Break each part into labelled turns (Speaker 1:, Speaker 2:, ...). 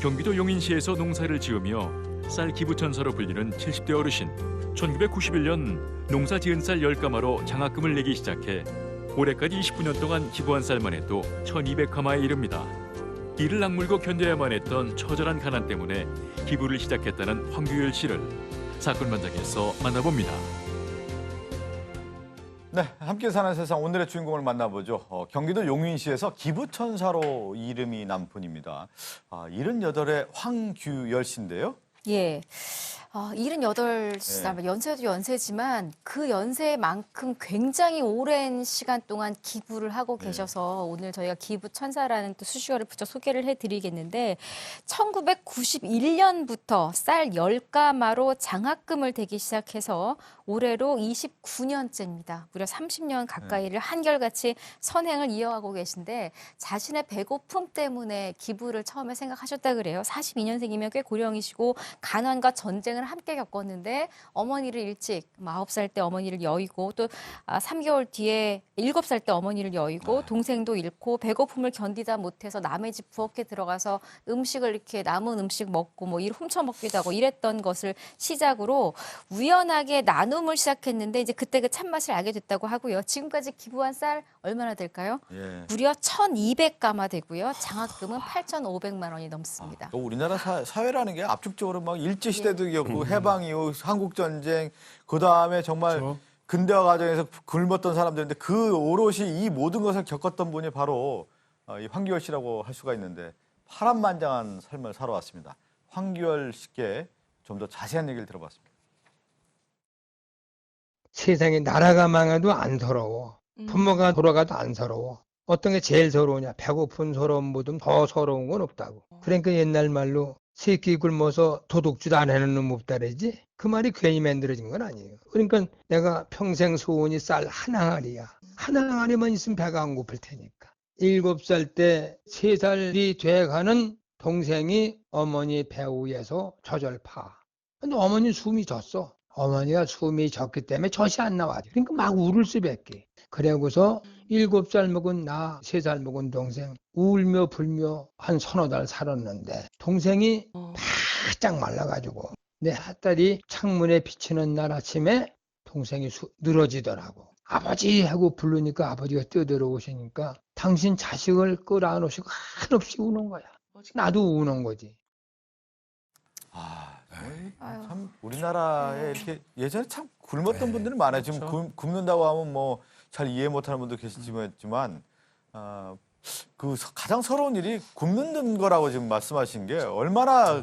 Speaker 1: 경기도 용인시에서 농사를 지으며 쌀 기부천사로 불리는 70대 어르신. 1991년 농사 지은 쌀 10가마로 장학금을 내기 시작해 올해까지 29년 동안 기부한 쌀만 해도 1200가마에 이릅니다. 이를 악물고 견뎌야만 했던 처절한 가난 때문에 기부를 시작했다는 황규열 씨를 사건 현장에서 만나봅니다.
Speaker 2: 네, 함께 사는 세상 오늘의 주인공을 만나보죠. 어, 경기도 용인시에서 기부천사로 이름이 난 분입니다. 아, 78의 황규열 씨인데요.
Speaker 3: 예. 어, 78살, 연세도 연세지만 그 연세만큼 굉장히 오랜 시간 동안 기부를 하고 계셔서 오늘 저희가 기부 천사라는 또 수식어를 붙여 소개를 해드리겠는데 1991년부터 쌀 10가마로 장학금을 대기 시작해서 올해로 29년째입니다. 무려 30년 가까이를 한결같이 선행을 이어가고 계신데 자신의 배고픔 때문에 기부를 처음에 생각하셨다 그래요. 42년생이면 꽤 고령이시고 가난과 전쟁을 함께 겪었는데 어머니를 일찍 9살 때 어머니를 여의고 또 아, 3개월 뒤에 7살 때 어머니를 여의고 동생도 잃고 배고픔을 견디다 못해서 남의 집 부엌에 들어가서 음식을 이렇게 남은 음식 먹고 뭐 일 훔쳐 먹기도 하고 이랬던 것을 시작으로 우연하게 나 눔을 시작했는데 이제 그때 그 참맛을 알게 됐다고 하고요. 지금까지 기부한 쌀 얼마나 될까요?
Speaker 2: 예.
Speaker 3: 무려 1,200가마 되고요. 장학금은 8,500만 원이 넘습니다.
Speaker 2: 또 우리나라 사, 사회라는 게 압축적으로 막 일제 시대도 겪고 해방 이후 한국 전쟁 그 다음에 정말
Speaker 4: 그렇죠.
Speaker 2: 근대화 과정에서 굶었던 사람들인데 그 오롯이 이 모든 것을 겪었던 분이 바로 어, 이 황규열 씨라고 할 수가 있는데 파란만장한 삶을 살아왔습니다. 황규열 씨께 좀 더 자세한 얘기를 들어봤습니다.
Speaker 4: 세상에 나라가 망해도 안 서러워. 부모가 돌아가도 안 서러워. 어떤 게 제일 서러우냐? 배고픈 서러움보다 더 서러운 건 없다고. 그러니까 옛날 말로 새끼 굶어서 도둑질 안 해는 놈 없다래지? 그 말이 괜히 만들어진 건 아니에요. 그러니까 내가 평생 소원이 쌀한 항아리야. 한 항아리만 있으면 배가 안 고플 테니까. 일곱 살 때 세 살이 돼가는 동생이 어머니 배우에서 저절파. 근데 어머니 숨이 졌어. 어머니가 숨이 졌기 때문에 젖이 안 나와. 그러니까 막 울을 수밖에. 그래고서 일곱 살 먹은 나, 세 살 먹은 동생 울며 불며 한 서너 달 살았는데 동생이 바짝 말라가지고 내 딸이 창문에 비치는 날 아침에 동생이 수- 늘어지더라고. 아버지 하고 부르니까 아버지가 뛰어들어오시니까 당신 자식을 끌어안으시고 한없이 우는 거야. 나도 우는 거지.
Speaker 2: 아. 참 우리나라에 이렇게 예전에 참 굶었던 분들이 많아요. 지금 굶, 굶는다고 하면 뭐 잘 이해 못하는 분도 계시지만 아, 그 서- 가장 서러운 일이 굶는 거라고 지금 말씀하신 게 얼마나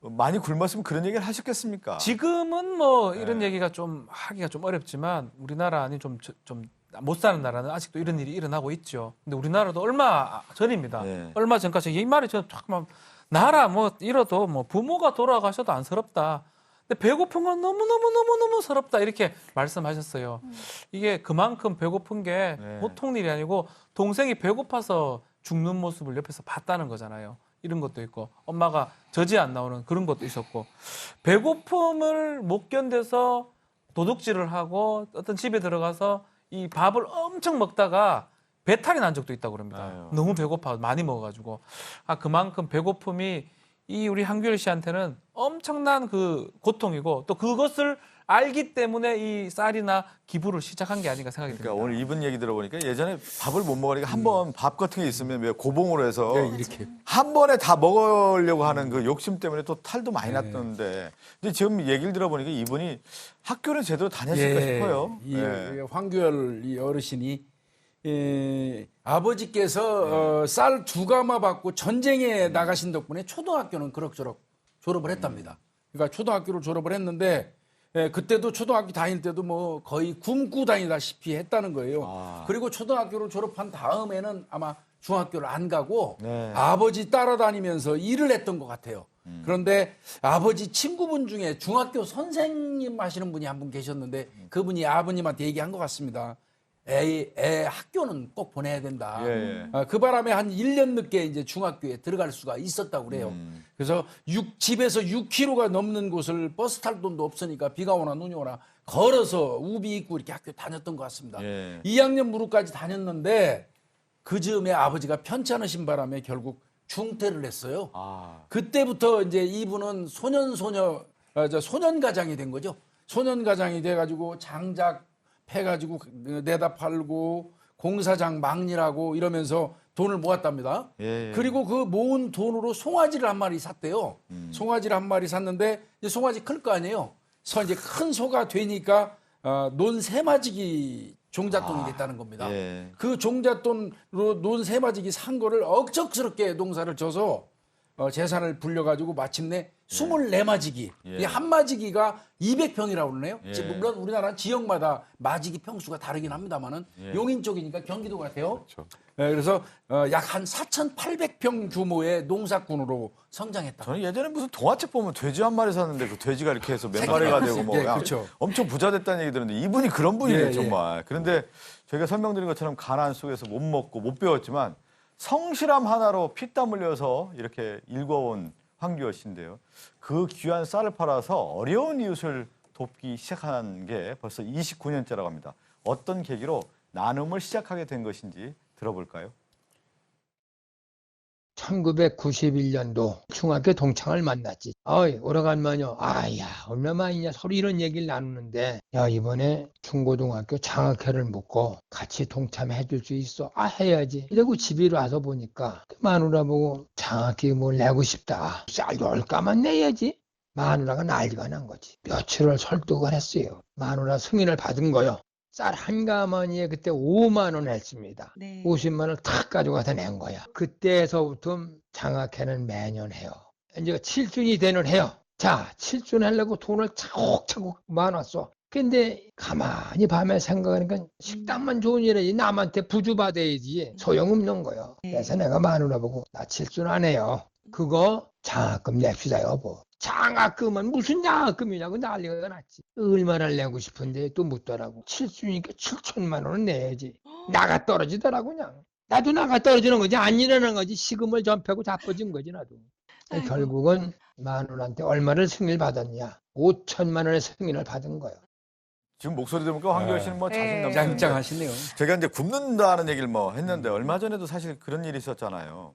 Speaker 2: 많이 굶었으면 그런 얘기를 하셨겠습니까?
Speaker 5: 지금은 뭐 이런
Speaker 2: 네.
Speaker 5: 얘기가 좀 하기가 좀 어렵지만 우리나라 아니 좀 좀 못 사는 나라는 아직도 이런 일이 일어나고 있죠. 근데 우리나라도 얼마 전입니다.
Speaker 2: 네.
Speaker 5: 얼마 전까지 이 말이 저는 잠깐만 나라 뭐 이러도 뭐 부모가 돌아가셔도 안쓰럽다. 근데 배고픈 건 너무 너무 너무 너무 서럽다 이렇게 말씀하셨어요. 이게 그만큼 배고픈 게
Speaker 2: 네.
Speaker 5: 보통 일이 아니고 동생이 배고파서 죽는 모습을 옆에서 봤다는 거잖아요. 이런 것도 있고 엄마가 젖이 안 나오는 그런 것도 있었고 배고픔을 못 견뎌서 도둑질을 하고 어떤 집에 들어가서 이 밥을 엄청 먹다가 배탈이 난 적도 있다고 그럽니다.
Speaker 2: 아유.
Speaker 5: 너무 배고파 많이 먹어가지고 아 그만큼 배고픔이 이 우리 한규열 씨한테는 엄청난 그 고통이고 또 그것을 알기 때문에 이 쌀이나 기부를 시작한 게 아닌가 생각이
Speaker 2: 그러니까
Speaker 5: 듭니다.
Speaker 2: 오늘 이분 얘기 들어보니까 예전에 밥을 못 먹으니까 한 번 밥 같은 게 있으면 왜 고봉으로 해서
Speaker 4: 이렇게.
Speaker 2: 한 번에 다 먹으려고 하는 그 욕심 때문에 또 탈도 많이 났던데 근데 지금 얘기를 들어보니까 이분이 학교를 제대로 다녔을까 싶어요.
Speaker 6: 이
Speaker 2: 예.
Speaker 6: 황규열 이 어르신이 예, 아버지께서 어, 쌀 두 가마 받고 전쟁에 나가신 덕분에 초등학교는 그럭저럭 졸업을 했답니다. 그러니까 초등학교를 졸업을 했는데 예, 그때도 초등학교 다닐 때도 뭐 거의 굶고 다니다시피 했다는 거예요.
Speaker 2: 아.
Speaker 6: 그리고 초등학교를 졸업한 다음에는 아마 중학교를 안 가고
Speaker 2: 네.
Speaker 6: 아버지 따라다니면서 일을 했던 것 같아요.
Speaker 2: 음.
Speaker 6: 그런데 아버지 친구분 중에 중학교 선생님 하시는 분이 한 분 계셨는데 그분이 아버님한테 얘기한 것 같습니다. 애, 애 학교는 꼭 보내야 된다.
Speaker 2: 예, 예.
Speaker 6: 아, 그 바람에 한 1년 늦게 이제 중학교에 들어갈 수가 있었다고 그래요.
Speaker 2: 음.
Speaker 6: 그래서 육, 집에서 6km가 넘는 곳을 버스 탈 돈도 없으니까 비가 오나 눈이 오나 걸어서 우비 입고 이렇게 학교 다녔던 것 같습니다.
Speaker 2: 예.
Speaker 6: 2학년 무릎까지 다녔는데 그 즈음에 아버지가 편찮으신 바람에 결국 중퇴를 했어요.
Speaker 2: 아,
Speaker 6: 그때부터 이제 이분은 소년 소녀 아, 저 소년 가장이 된 거죠. 소년 가장이 돼 가지고 장작 패가지고 내다 팔고 공사장 망리라고 이러면서 돈을 모았답니다.
Speaker 2: 예.
Speaker 6: 그리고 그 모은 돈으로 송아지를 한 마리 샀대요.
Speaker 2: 음.
Speaker 6: 송아지를 한 마리 샀는데 이제 송아지 클 거 아니에요. 그래서 이제 큰 소가 되니까 어, 논 세마지기 종잣돈이 됐다는 겁니다.
Speaker 2: 예.
Speaker 6: 그 종잣돈으로 논 세마지기 산 거를 억척스럽게 농사를 져서 어, 재산을 불려가지고 마침내 24마지기.
Speaker 2: 예.
Speaker 6: 이한 마지기가 200평이라고 그러네요.
Speaker 2: 예.
Speaker 6: 물론 우리나라 지역마다 마지기 평수가 다르긴 합니다만은
Speaker 2: 예.
Speaker 6: 용인 쪽이니까 경기도 같아요.
Speaker 2: 그렇죠.
Speaker 6: 예, 그래서 어, 약한 4,800평 규모의 농사꾼으로 성장했다.
Speaker 2: 저는 예전에 무슨 동화책 보면 돼지 한 마리 샀는데 그 돼지가 이렇게 해서 몇 마리가 되고 뭐
Speaker 6: 예,
Speaker 2: 야,
Speaker 6: 그렇죠.
Speaker 2: 엄청 부자 됐다는 얘기 들었는데 이분이 그런 분이에요
Speaker 6: 예, 예.
Speaker 2: 정말. 그런데 저희가 설명드린 것처럼 가난 속에서 못 먹고 못 배웠지만 성실함 하나로 피땀 흘려서 이렇게 일궈온 황규어 씨인데요. 그 귀한 쌀을 팔아서 어려운 이웃을 돕기 시작한 게 벌써 29년째라고 합니다. 어떤 계기로 나눔을 시작하게 된 것인지 들어볼까요?
Speaker 4: 1991년도 중학교 동창을 만났지. 어이, 오래간만이요. 아야, 얼마만이냐. 서로 이런 얘기를 나누는데, 야, 이번에 중고등학교 장학회를 묻고 같이 동참해 줄 수 있어. 아, 해야지. 이러고 집에 와서 보니까, 그 마누라 보고 장학회 뭘 내고 싶다. 쌀 열가만 내야지. 마누라가 난리가 난 거지. 며칠을 설득을 했어요. 마누라 승인을 받은 거요. 쌀 한 가마니에 그때 5만 원 했습니다.
Speaker 7: 네.
Speaker 4: 50만 원을 탁 가져가서 낸 거야. 그때서부터 장학회는 매년 해요. 이제 7준이 되는 해요. 자, 7준 하려고 돈을 차곡차곡 모아놨어. 근데 가만히 밤에 생각하니까 식당만 좋은 일이지 남한테 부주받아야지 소용없는 거예요. 그래서 내가 마누라 보고 나 7준 안 해요. 그거 장학금 냅시다 여보. 장학금은 무슨 장학금이냐고 난리가 났지. 얼마나 내고 싶은데 또 묻더라고. 7준이니까 7천만 원은 내야지. 나가 떨어지더라고 그냥. 나도 나가 떨어지는 거지 안 일어나는 거지 시금을 전폐고 자빠진 거지 나도. 결국은 마누라한테 얼마를 승인을 받았냐? 5천만 원의 승인을 받은 거예요.
Speaker 2: 지금 목소리 들으니까 황규어 씨는 뭐
Speaker 3: 네.
Speaker 2: 자신 넘치는데
Speaker 6: 짱짱하시네요.
Speaker 2: 제가 이제 굶는다는 얘기를 뭐 했는데 얼마 전에도 사실 그런 일이 있었잖아요.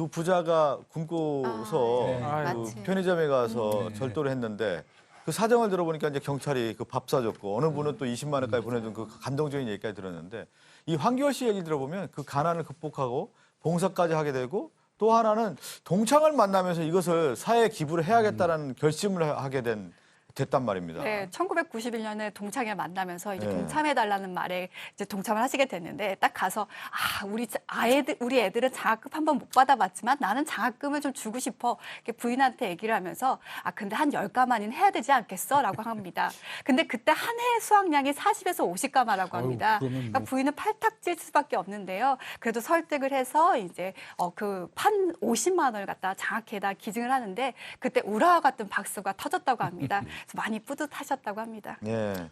Speaker 2: 그 부자가 굶고서
Speaker 6: 네.
Speaker 2: 그
Speaker 3: 맞지.
Speaker 2: 편의점에 가서
Speaker 6: 네.
Speaker 2: 절도를 했는데 그 사정을 들어보니까 이제 경찰이 그 밥 사줬고 어느 분은 또 20만 원까지 보내준 그 감동적인 얘기까지 들었는데 이 황교안 씨 얘기 들어보면 그 가난을 극복하고 봉사까지 하게 되고 또 하나는 동창을 만나면서 이것을 사회에 기부를 해야겠다라는 결심을 하게 된 됐단 말입니다.
Speaker 7: 네, 1991년에 동창회 만나면서 이제
Speaker 2: 네.
Speaker 7: 동참해달라는 말에 이제 동참을 하시게 됐는데 딱 가서 아 우리 자- 아이들 우리 애들은 장학금 한 번 못 받아봤지만 나는 장학금을 좀 주고 싶어 이렇게 부인한테 얘기를 하면서 아 근데 한 열 가마는 해야 되지 않겠어라고 합니다. 근데 그때 한 해 수확량이 40에서 50 가마라고 합니다.
Speaker 6: 아유,
Speaker 7: 그러니까
Speaker 6: 뭐.
Speaker 7: 부인은 팔딱질 수밖에 없는데요. 그래도 설득을 해서 이제 어 그판 50만 원을 갖다 장학회에다 기증을 하는데 그때 우라와 같은 박수가 터졌다고 합니다. 많이 뿌듯하셨다고 합니다.
Speaker 2: 예.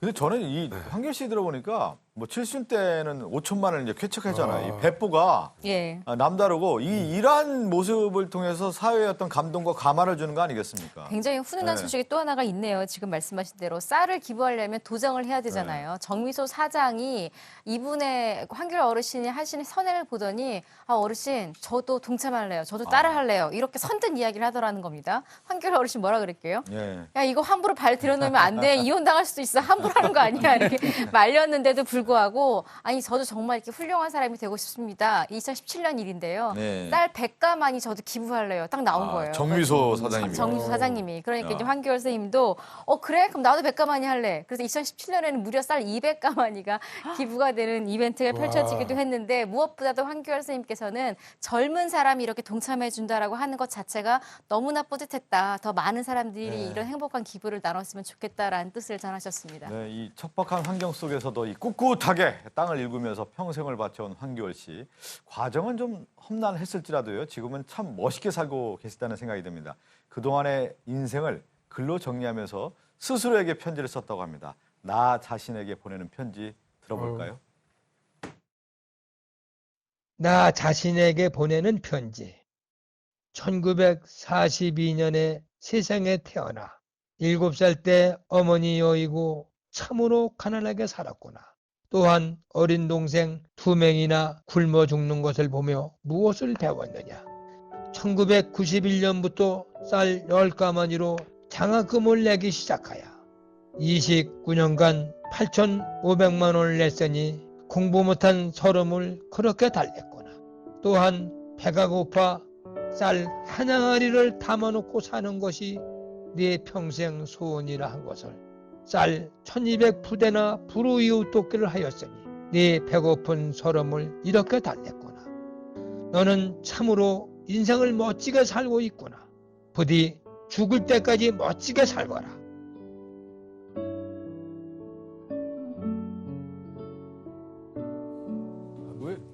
Speaker 2: 근데 저는 이 황교안 씨 들어보니까 뭐 칠순 때는 5천만 원을 이제 쾌척했잖아요. 이 배포가
Speaker 3: 예.
Speaker 2: 아, 남다르고 이 일한 모습을 통해서 사회에 어떤 감동과 감화를 주는 거 아니겠습니까?
Speaker 3: 굉장히 훈훈한
Speaker 2: 네.
Speaker 3: 소식이 또 하나가 있네요. 지금 말씀하신 대로 쌀을 기부하려면 도장을 해야 되잖아요.
Speaker 2: 네.
Speaker 3: 정미소 사장이 이분의 황교안 어르신이 하시는 선행을 보더니 아 어르신 저도 동참할래요. 저도 따라 할래요. 이렇게 선뜻 이야기를 하더라는 겁니다. 황교안 어르신 뭐라 그랬게요?
Speaker 2: 예.
Speaker 3: 야 이거 함부로 발 들여놓으면 안 돼. 이혼 당할 수도 있어. 함부로 하는 거 아니야. 이렇게 말렸는데도 불구하고 아니 저도 정말 이렇게 훌륭한 사람이 되고 싶습니다. 2017년 일인데요.
Speaker 2: 네.
Speaker 3: 쌀 100가만이 저도 기부할래요. 딱 나온
Speaker 2: 아,
Speaker 3: 거예요.
Speaker 2: 정미소 사장님이.
Speaker 3: 정미수 사장님이 그러니까
Speaker 2: 야.
Speaker 3: 이제 황교안 선생님도 어 그래 그럼 나도 백가마니 할래. 그래서 2017년에는 무려 쌀 200가마니가 기부가 되는 이벤트가 펼쳐지기도 했는데 무엇보다도 황교안 선생님께서는 젊은 사람이 이렇게 동참해 준다라고 하는 것 자체가 너무나 뿌듯했다. 더 많은 사람들이
Speaker 2: 네.
Speaker 3: 이런 행복한 기부를 나눴으면 좋겠다라는 뜻을 전하셨습니다.
Speaker 2: 네, 이 척박한 환경 속에서도 이 꿋꿋하게 땅을 일구면서 평생을 바쳐온 황교월 씨. 과정은 좀 험난했을지라도요. 지금은 참 멋있게 살고 계시다는 생각이 듭니다. 그동안의 인생을 글로 정리하면서 스스로에게 편지를 썼다고 합니다. 나 자신에게 보내는 편지 들어볼까요?
Speaker 4: 나 자신에게 보내는 편지. 1942년에 세상에 태어나 7살 때 어머니 여의고 참으로 가난하게 살았구나. 또한 어린 동생 두 명이나 굶어 죽는 것을 보며 무엇을 배웠느냐. 1991년부터 쌀 10가마니로 장학금을 내기 시작하여 29년간 8,500만 원을 냈으니 공부 못한 서름을 그렇게 달랬구나. 또한 배가 고파 쌀 한 항아리를 담아놓고 사는 것이 네 평생 소원이라 한 것을 쌀 1200푸대나 불우이웃 돕기를 하였으니 네 배고픈 서름을 이렇게 달랬구나. 너는 참으로 인생을 멋지게 살고 있구나. 부디 죽을 때까지 멋지게 살거라.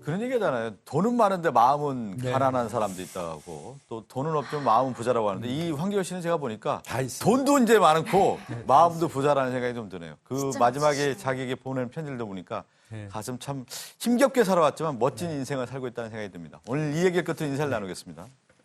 Speaker 2: 그런 얘기잖아요. 돈은 많은데 마음은
Speaker 6: 네.
Speaker 2: 가난한 사람도 있다고 또 돈은 없지만 마음은 부자라고 하는데 이 황교안 씨는 제가 보니까
Speaker 6: 다 있어요.
Speaker 2: 돈도 이제 많고 마음도 부자라는 생각이 좀 드네요. 그
Speaker 3: 진짜
Speaker 2: 마지막에 자기에게 보낸 편지를 보니까
Speaker 6: 네.
Speaker 2: 가슴 참 힘겹게 살아왔지만 멋진 인생을 살고 있다는 생각이 듭니다. 오늘 이 얘기를 끝으로 인사를 나누겠습니다.